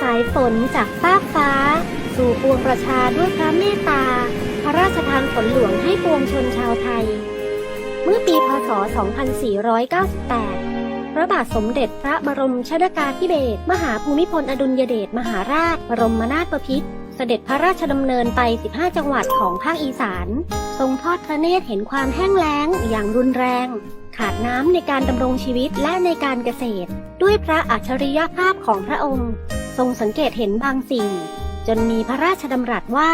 สายฝนจากฟากฟ้า สู่ปวงประชาด้วยพระเมตตา พระราชทานฝนหลวงให้ปวงชนชาวไทย เมื่อปีพศ 2498 พระบาทสมเด็จพระบรมชนากาธิเบศรมหาภูมิพลอดุลยเดชมหาราช บรมนาถบพิตรเสด็จพระราชดำเนินไป 15 จังหวัดของภาคอีสาน ทรงทอดพระเนตรเห็นความแห้งแล้งอย่างรุนแรง ขาดน้ำในการดำรงชีวิตและในการเกษตร ด้วยพระอัจฉริยภาพของพระองค์ ทรงสังเกตเห็นบางสิ่ง จนมีพระราชดำรัสว่า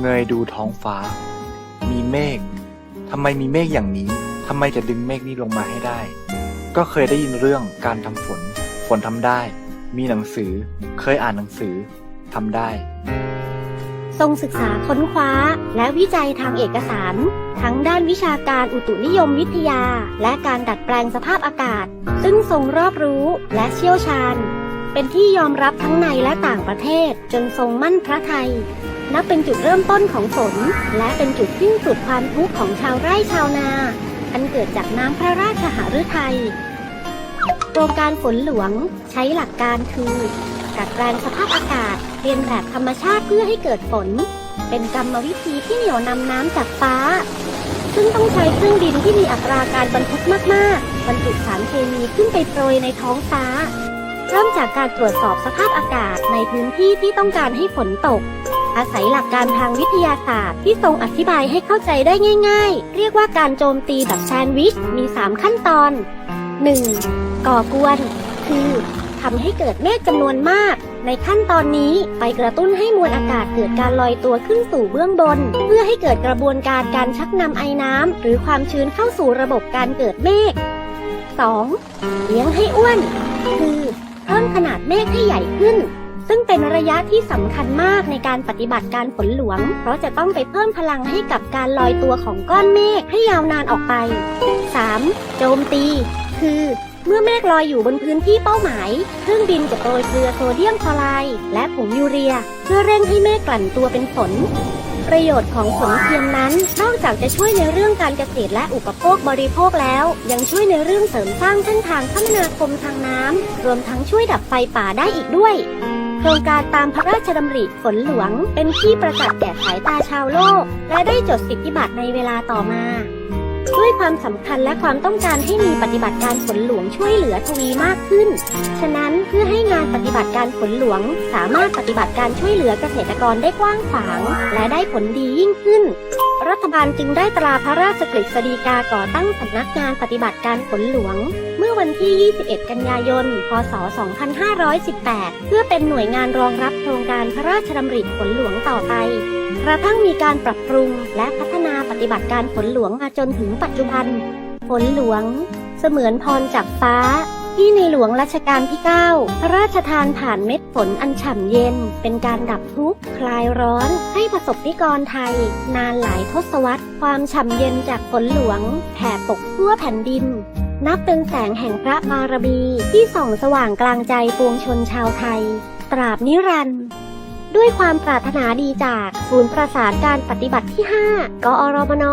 เงยดูท้องฟ้า มีเมฆทำไมมีเมฆอย่างนี้ทำไมจะดึงเมฆนี้ลงมาให้ได้ ก็เคยได้ยินเรื่องการทำฝน ฝนทำได้ มีหนังสือ เคยอ่านหนังสือทำได้ ทรงศึกษาค้นคว้าและวิจัยทางเอกสาร ทั้งด้านวิชาการอุตุนิยมวิทยา และการดัดแปลงสภาพอากาศ ซึ่งทรงรอบรู้และเชี่ยวชาญ เป็นที่ยอมรับทั้งในและต่างประเทศจนทรงมั่นพระไทย นับเป็นจุดเริ่มต้นของฝน และเป็นจุดสิ้นสุดความทุกข์ของชาวไร่ชาวนา อันเกิดจากน้ำพระราชหฤทัยโครงการฝนหลวงใช้หลักการคือดัดแปลงสภาพอากาศเรียนแบบธรรมชาติเพื่อให้เกิดฝน เป็นกรรมวิธีที่เหนี่ยวนำน้ำจากฟ้า ซึ่งต้องใช้เครื่องบินที่มีอัตราการบรรทุกมาก ๆ บรรจุสารเคมีขึ้นไปโปรยในท้องฟ้า ริ่มจากการตรวจสอบสภาพอากาศในพื้นที่ที่ต้องการให้ฝนตก อาศัยหลักการทางวิทยาศาสตร์ที่ทรงอธิบายให้เข้าใจได้ง่ายๆ เรียกว่าการโจมตีแบบแซนด์วิช มี 3 ขั้นตอน 1. ก่อกวน คือทำให้เกิดเมฆจำนวนมาก ในขั้นตอนนี้ไปกระตุ้นให้มวลอากาศเกิดการลอยตัวขึ้นสู่เบื้องบน เพื่อให้เกิดกระบวนการการชักนำไอ้น้ำหรือความชื้นเข้าสู่ระบบการเกิดเมฆ 2. เลี้ยงให้อ้วน คือ เพิ่มขนาดเมฆให้ใหญ่ขึ้น ซึ่งเป็นระยะที่สำคัญมากในการปฏิบัติการฝนหลวง เพราะจะต้องไปเพิ่มพลังให้กับการลอยตัวของก้อนเมฆให้ยาวนานออกไป 3. โจมตี คือเมื่อเมฆลอยอยู่บนพื้นที่เป้าหมาย เครื่องบินจะโปรยเกลือโซเดียมคลอไรด์และผงยูเรีย เพื่อเร่งให้เมฆกลั่นตัวเป็นฝน ประโยชน์ของฝนเทียมนั้น นอกจากจะช่วยในเรื่องการเกษตรและอุปโภคบริโภคแล้ว ยังช่วยในเรื่องเสริมสร้างเส้นทางคมนาคมทางน้ำรวมทั้งช่วยดับไฟป่าได้อีกด้วยโครงการตามพระราชดำริฝนหลวง เป็นที่ประจักษ์แก่สายตาชาวโลก และได้จดสิทธิบัตรในเวลาต่อมา ด้วยความสำคัญและความต้องการให้มีปฏิบัติการฝนหลวงช่วยเหลือทวีมากขึ้น ฉะนั้น ปฏิบัติการฝนหลวง สามารถปฏิบัติการช่วยเหลือเกษตรกรได้กว้างขวาง และได้ผลดียิ่งขึ้น รัฐบาลจึงได้ตราพระราชกฤษฎีกาก่อตั้งสำนักงานปฏิบัติการฝนหลวง เมื่อวันที่ 21 กันยายน พศ 2518 เพื่อเป็นหน่วยงานรองรับโครงการพระราชดำริฝนหลวงต่อไปกระทั่งมีการปรับปรุงและพัฒนาปฏิบัติการฝนหลวงมาจนถึงปัจจุบัน ฝนหลวง เสมือนพรจากฟ้า ที่ในหลวงรัชกาลที่ 9 พระราชทานผ่านเม็ดฝนอันฉ่ำเย็น เป็นการดับทุกข์คลายร้อน ให้ประสบนิกรไทย นานหลายทศวรรษ ความฉ่ำเย็นจากฝนหลวงแผ่ปกทั่วแผ่นดิน นับเป็นแสงแห่งพระบารมีที่ส่องสว่างกลางใจปวงชนชาวไทย ตราบนิรันดร์ด้วยความปรารถนาดีจาก ศูนย์ประสานการปฏิบัติที่ 5 กอรมน